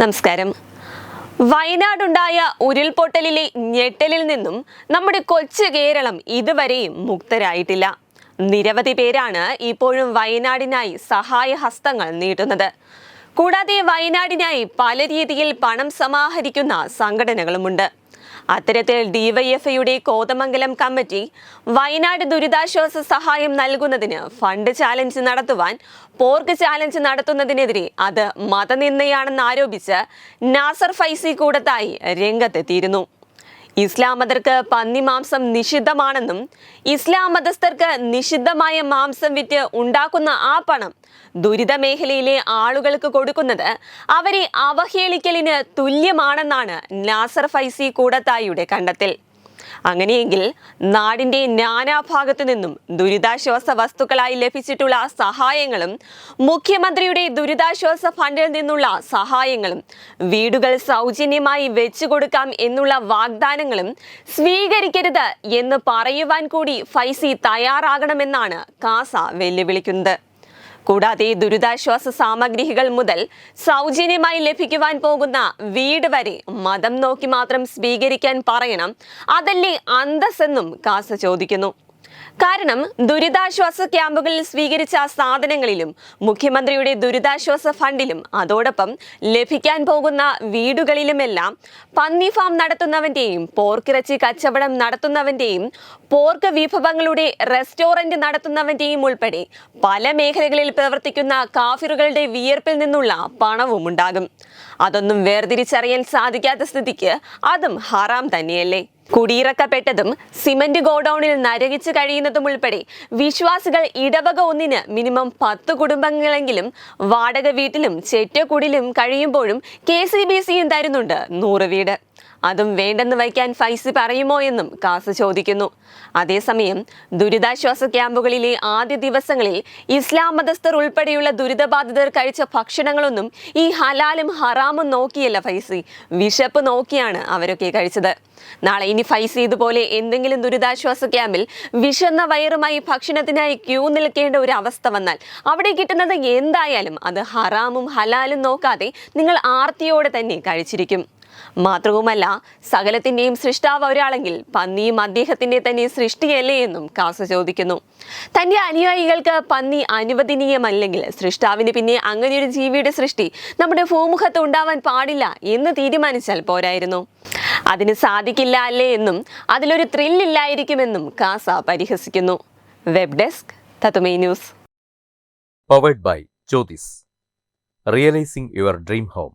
നമസ്കാരം. വയനാടുണ്ടായ ഉരുൾപൊട്ടലിലെ ഞെട്ടലിൽ നിന്നും നമ്മുടെ കൊച്ചു കേരളം ഇതുവരെയും മുക്തരായിട്ടില്ല. നിരവധി പേരാണ് ഇപ്പോഴും വയനാടിനായി സഹായഹസ്തങ്ങൾ നീട്ടുന്നത്. കൂടാതെ വയനാടിനായി പല രീതിയിൽ പണം സമാഹരിക്കുന്ന സംഘടനകളുമുണ്ട്. അത്തരത്തിൽ ഡിവൈഎഫ്ഐയുടെ കോതമംഗലം കമ്മിറ്റി വയനാട് ദുരിതാശ്വാസ സഹായം നൽകുന്നതിന് ഫണ്ട് ചാലഞ്ച് നടത്തുവാൻ പോർക്ക് ചാലഞ്ച് നടത്തുന്നതിനെതിരെ അത് മതനിന്ദയാണെന്ന് ആരോപിച്ച് നാസർ ഫൈസി കൂടത്തായി രംഗത്തെത്തിയിരുന്നു. ഇസ്ലാം മതർക്ക് പന്നി മാംസം നിഷിദ്ധമാണെന്നും ഇസ്ലാം മതസ്ഥർക്ക് നിഷിദ്ധമായ മാംസം വിറ്റ് ഉണ്ടാക്കുന്ന ആ പണം ദുരിത മേഖലയിലെ ആളുകൾക്ക് കൊടുക്കുന്നത് അവരെ അവഹേളിക്കലിന് തുല്യമാണെന്നാണ് നാസർ ഫൈസി കൂടത്തായിയുടെ കണ്ടെത്തൽ. അങ്ങനെയെങ്കിൽ നാടിന്റെ നാനാഭാഗത്തു നിന്നും ദുരിതാശ്വാസ വസ്തുക്കളായി ലഭിച്ചിട്ടുള്ള സഹായങ്ങളും മുഖ്യമന്ത്രിയുടെ ദുരിതാശ്വാസ ഫണ്ടിൽ നിന്നുള്ള സഹായങ്ങളും വീടുകൾ സൗജന്യമായി വെച്ചു കൊടുക്കാം എന്നുള്ള വാഗ്ദാനങ്ങളും സ്വീകരിക്കരുത് എന്ന് പറയുവാൻ കൂടി ഫൈസി തയ്യാറാകണമെന്നാണ് കാസ വെല്ലുവിളിക്കുന്നത്. കൂടാതെ ദുരിതാശ്വാസ സാമഗ്രികൾ മുതൽ സൗജന്യമായി ലഭിക്കുവാൻ പോകുന്ന വീട് വരെ മതം നോക്കി മാത്രം സ്വീകരിക്കാൻ പറയണം. അതല്ലേ അന്തസ്സെന്നും കാസ ചോദിക്കുന്നു. കാരണം ദുരിതാശ്വാസ ക്യാമ്പുകളിൽ സ്വീകരിച്ച സാധനങ്ങളിലും മുഖ്യമന്ത്രിയുടെ ദുരിതാശ്വാസ ഫണ്ടിലും അതോടൊപ്പം ലഭിക്കാൻ പോകുന്ന വീടുകളിലുമെല്ലാം പന്നി ഫാം നടത്തുന്നവന്റെയും പോർക്കിറച്ചി കച്ചവടം നടത്തുന്നവന്റെയും പോർക്ക് വിഭവങ്ങളുടെ റെസ്റ്റോറന്റ് നടത്തുന്നവന്റെയും ഉൾപ്പെടെ പല മേഖലകളിൽ പ്രവർത്തിക്കുന്ന കാഫിറുകളുടെ വിയർപ്പിൽ നിന്നുള്ള പണവും ഉണ്ടാകും. അതൊന്നും വേർതിരിച്ചറിയാൻ സാധിക്കാത്ത സ്ഥിതിക്ക് അതും ഹറാം തന്നെയല്ലേ? കുടിയിറക്കപ്പെട്ടതും സിമന്റ് ഗോഡൌണിൽ നരകിച്ചു കഴിയുന്നതും ഉൾപ്പെടെ വിശ്വാസികൾ ഇടവക ഒന്നിന് മിനിമം പത്ത് കുടുംബങ്ങളെങ്കിലും വാടക വീട്ടിലും ചെറ്റക്കുടിലും കഴിയുമ്പോഴും കെ സി ബി സിയും തരുന്നുണ്ട് നൂറ് വീട്. അതും വേണ്ടെന്ന് വയ്ക്കാൻ ഫൈസി പറയുമോ എന്നും കാസ് ചോദിക്കുന്നു. അതേസമയം ദുരിതാശ്വാസ ക്യാമ്പുകളിലെ ആദ്യ ദിവസങ്ങളിൽ ഇസ്ലാം മതസ്ഥർ ഉൾപ്പെടെയുള്ള ദുരിതബാധിതർ കഴിച്ച ഭക്ഷണങ്ങളൊന്നും ഈ ഹലാലും ഹറാമും നോക്കിയല്ല ഫൈസി. വിശപ്പ് നോക്കിയാണ് അവരൊക്കെ കഴിച്ചത്. നാളെ ഇനി ഫൈസി ഇതുപോലെ എന്തെങ്കിലും ദുരിതാശ്വാസ ക്യാമ്പിൽ വിശന്ന വയറുമായി ഭക്ഷണത്തിനായി ക്യൂ നിൽക്കേണ്ട ഒരു അവസ്ഥ വന്നാൽ അവിടെ കിട്ടുന്നത് എന്തായാലും അത് ഹറാമും ഹലാലും നോക്കാതെ നിങ്ങൾ ആർത്തിയോടെ തന്നെ കഴിച്ചിരിക്കും. മാത്രവുമല്ല സകലത്തിന്റെയും സൃഷ്ടാവ് ഒരാളെങ്കിൽ പന്നിയും അദ്ദേഹത്തിന്റെ തന്നെ സൃഷ്ടിയല്ലേ എന്നും കാസ ചോദിക്കുന്നു. തന്റെ അനുയായികൾക്ക് പന്നി അനുവദനീയമല്ലെങ്കിൽ സൃഷ്ടാവിന് പിന്നെ അങ്ങനെയൊരു ജീവിയുടെ സൃഷ്ടി നമ്മുടെ ഭൂമുഖത്ത് ഉണ്ടാവാൻ പാടില്ല എന്ന് തീരുമാനിച്ചാൽ പോരായിരുന്നു. അതിന് സാധിക്കില്ല അല്ലേ എന്നും അതിലൊരു ത്രില്ലില്ലായിരിക്കുമെന്നും കാസ പരിഹസിക്കുന്നു. വെബ് ഡെസ്ക് തത്തുമൈ news powered by Jyothis realizing your dream home.